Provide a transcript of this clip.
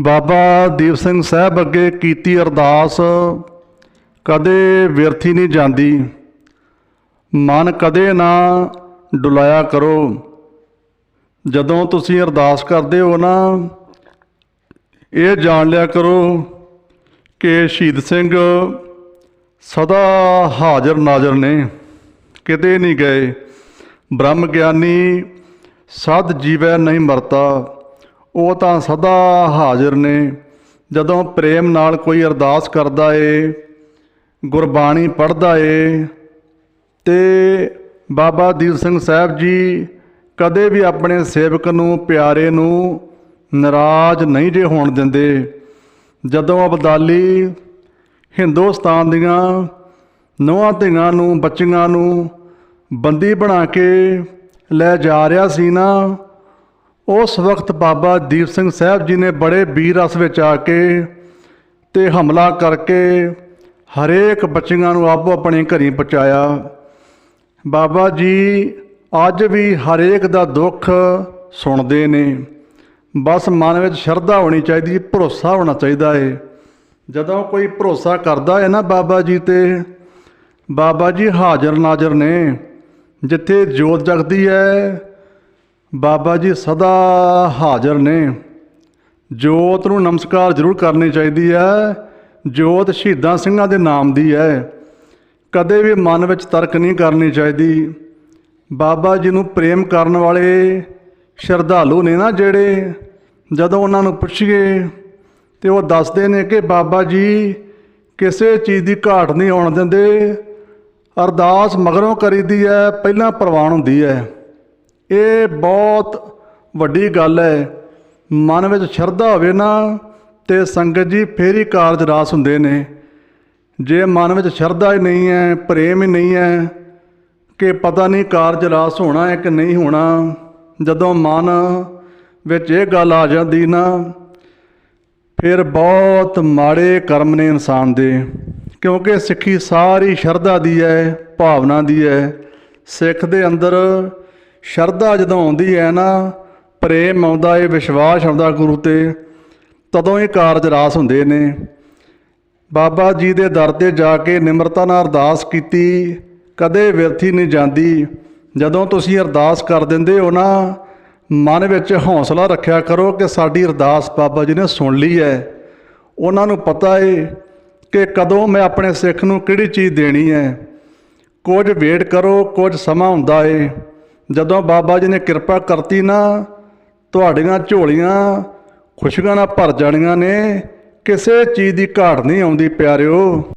ਬਾਬਾ ਦੀਪ ਸਿੰਘ ਸਾਹਿਬ ਅੱਗੇ ਕੀਤੀ ਅਰਦਾਸ। ਕਦੇ ਵਿਅਰਥੀ ਨਹੀਂ ਜਾਂਦੀ। ਮਨ ਕਦੇ ਨਾ ਡੁਲਾਇਆ ਕਰੋ। ਜਦੋਂ ਤੁਸੀਂ ਅਰਦਾਸ ਕਰਦੇ ਹੋ ਨਾ, ਇਹ ਜਾਣ ਲਿਆ ਕਰੋ ਕਿ ਸ਼ਹੀਦ ਸਿੰਘ ਸਦਾ ਹਾਜ਼ਰ ਨਾਜ਼ਰ ਨੇ। ਕਿਤੇ ਨਹੀਂ ਗਏ। ਬ੍ਰਹਮ ਗਿਆਨੀ ਸਦ ਜੀਵੈ ਨਹੀਂ ਮਰਤਾ। ਉਹ ਤਾਂ ਸਦਾ ਹਾਜ਼ਰ ਨੇ, ਜਦੋਂ ਪ੍ਰੇਮ ਨਾਲ ਕੋਈ ਅਰਦਾਸ ਕਰਦਾ ਏ, ਗੁਰਬਾਣੀ ਪੜ੍ਹਦਾ ਏ, ਤੇ ਬਾਬਾ ਦੀਪ ਸਿੰਘ ਸਾਹਿਬ ਜੀ ਕਦੇ ਵੀ ਆਪਣੇ ਸੇਵਕ ਨੂੰ, ਪਿਆਰੇ ਨੂੰ ਨਾਰਾਜ਼ ਨਹੀਂ ਜੇ ਹੋਣ ਦਿੰਦੇ। ਜਦੋਂ ਅਬਦਾਲੀ ਹਿੰਦੁਸਤਾਨ ਦੀਆਂ ਨੌਹਾਂ ਧੀਆਂ ਨੂੰ, ਬੱਚੀਆਂ ਨੂੰ ਬੰਦੀ ਬਣਾ ਕੇ ਲੈ ਜਾ ਰਿਹਾ ਸੀ ਨਾ ਉਸ ਵਕਤ ਬਾਬਾ ਦੀਪ ਸਿੰਘ ਸਾਹਿਬ ਜੀ ਨੇ ਬੜੇ ਵੀਰ ਰਸ ਵਿੱਚ ਆ ਕੇ ਤੇ ਹਮਲਾ ਕਰਕੇ ਹਰੇਕ ਬੱਚਿਆਂ ਨੂੰ ਆਪੋ ਆਪਣੇ ਘਰੀ ਪਹੁੰਚਾਇਆ। ਬਾਬਾ ਜੀ ਅੱਜ ਵੀ ਹਰੇਕ ਦਾ ਦੁੱਖ ਸੁਣਦੇ ਨੇ। ਬਸ ਮਨ ਵਿੱਚ ਸ਼ਰਧਾ ਹੋਣੀ ਚਾਹੀਦੀ ਹੈ, ਭਰੋਸਾ ਹੋਣਾ ਚਾਹੀਦਾ ਹੈ। ਜਦੋਂ ਕੋਈ ਭਰੋਸਾ ਕਰਦਾ ਹੈ ਨਾ ਬਾਬਾ ਜੀ ਤੇ, ਬਾਬਾ ਜੀ ਹਾਜ਼ਰ ਨਾਜ਼ਰ ਨੇ। ਜਿੱਥੇ ਜੋਤ ਜਗਦੀ ਹੈ ਬਾਬਾ ਜੀ ਸਦਾ ਹਾਜ਼ਰ ਨੇ। ਜੋਤ ਨੂੰ ਨਮਸਕਾਰ ਜ਼ਰੂਰ ਕਰਨੀ ਚਾਹੀਦੀ ਹੈ। ਜੋਤ ਸ਼ਹੀਦਾਂ ਸਿੰਘਾਂ ਦੇ ਨਾਮ ਦੀ ਹੈ। ਕਦੇ ਵੀ ਮਨ ਵਿੱਚ ਤਰਕ ਨਹੀਂ ਕਰਨੀ ਚਾਹੀਦੀ। ਬਾਬਾ ਜੀ ਨੂੰ ਪ੍ਰੇਮ ਕਰਨ ਵਾਲੇ ਸ਼ਰਧਾਲੂ ਨੇ ਨਾ ਜਿਹੜੇ। ਜਦੋਂ ਉਹਨਾਂ ਨੂੰ ਪੁੱਛੀਏ ਤੇ ਉਹ ਦੱਸਦੇ ਨੇ ਕਿ ਬਾਬਾ ਜੀ ਕਿਸੇ ਚੀਜ਼ ਦੀ ਘਾਟ ਨਹੀਂ ਆਉਣ ਦਿੰਦੇ। ਅਰਦਾਸ ਮਗਰੋਂ ਕਰੀਦੀ ਹੈ, ਪਹਿਲਾਂ ਪ੍ਰਵਾਨ ਹੁੰਦੀ ਹੈ। ਇਹ ਬਹੁਤ ਵੱਡੀ ਗੱਲ ਹੈ। ਮਨ ਵਿੱਚ ਸ਼ਰਧਾ ਹੋਵੇ ਨਾ, ਤੇ ਸੰਗਤ ਜੀ ਫੇਰ ਹੀ ਕਾਰਜ ਰਾਸ ਹੁੰਦੇ ਨੇ। ਜੇ ਮਨ ਵਿੱਚ ਸ਼ਰਧਾ ਹੀ ਨਹੀਂ ਹੈ, ਪ੍ਰੇਮ ਹੀ ਨਹੀਂ ਹੈ, ਕਿ ਪਤਾ ਨਹੀਂ ਕਾਰਜ ਰਾਸ ਹੋਣਾ ਹੈ ਕਿ ਨਹੀਂ ਹੋਣਾ, ਜਦੋਂ ਮਨ ਵਿੱਚ ਇਹ ਗੱਲ ਆ ਜਾਂਦੀ ਨਾ, ਫਿਰ ਬਹੁਤ ਮਾੜੇ ਕਰਮ ਨੇ ਇਨਸਾਨ ਦੇ। ਕਿਉਂਕਿ ਸਿੱਖੀ ਸਾਰੀ ਸ਼ਰਧਾ ਦੀ ਹੈ, ਭਾਵਨਾ ਦੀ ਹੈ। ਸਿੱਖ ਦੇ ਅੰਦਰ ਸ਼ਰਧਾ ਜਦੋਂ ਆਉਂਦੀ ਹੈ ਨਾ, ਪ੍ਰੇਮ ਆਉਂਦਾ ਏ ਵਿਸ਼ਵਾਸ ਆਉਂਦਾ ਗੁਰੂ ਤੇ, ਤਦੋਂ ਇਹ ਕਾਰਜ ਰਾਸ ਹੁੰਦੇ ਨੇ। ਬਾਬਾ ਜੀ ਦੇ ਦਰ ਤੇ ਜਾ ਕੇ ਨਿਮਰਤਾ ਨਾਲ ਅਰਦਾਸ ਕੀਤੀ, ਕਦੇ ਵਿਅਰਥੀ ਨਹੀਂ ਜਾਂਦੀ। ਜਦੋਂ ਤੁਸੀਂ ਅਰਦਾਸ ਕਰ ਦਿੰਦੇ ਹੋ ਨਾ, ਮਨ ਵਿੱਚ ਹੌਸਲਾ ਰੱਖਿਆ ਕਰੋ ਕਿ ਸਾਡੀ ਅਰਦਾਸ ਬਾਬਾ ਜੀ ਨੇ ਸੁਣ ਲਈ ਹੈ। ਉਹਨਾਂ ਨੂੰ ਪਤਾ ਹੈ ਕਿ ਕਦੋਂ ਮੈਂ ਆਪਣੇ ਸਿੱਖ ਨੂੰ ਕਿਹੜੀ ਚੀਜ਼ ਦੇਣੀ ਹੈ। ਕੁਝ ਵੇਟ ਕਰੋ, ਕੁਝ ਸਮਾਂ ਹੁੰਦਾ ਏ। ਜਦੋਂ ਬਾਬਾ ਜੀ ਨੇ ਕਿਰਪਾ ਕਰਤੀ ਨਾ, ਤੁਹਾਡੀਆਂ ਝੋਲੀਆਂ ਖੁਸ਼ੀਆਂ ਨਾਲ ਭਰ ਜਾਣੀਆਂ ਨੇ, ਕਿਸੇ ਚੀਜ਼ ਦੀ ਘਾਟ ਨਹੀਂ ਆਉਂਦੀ ਪਿਆਰਿਓ।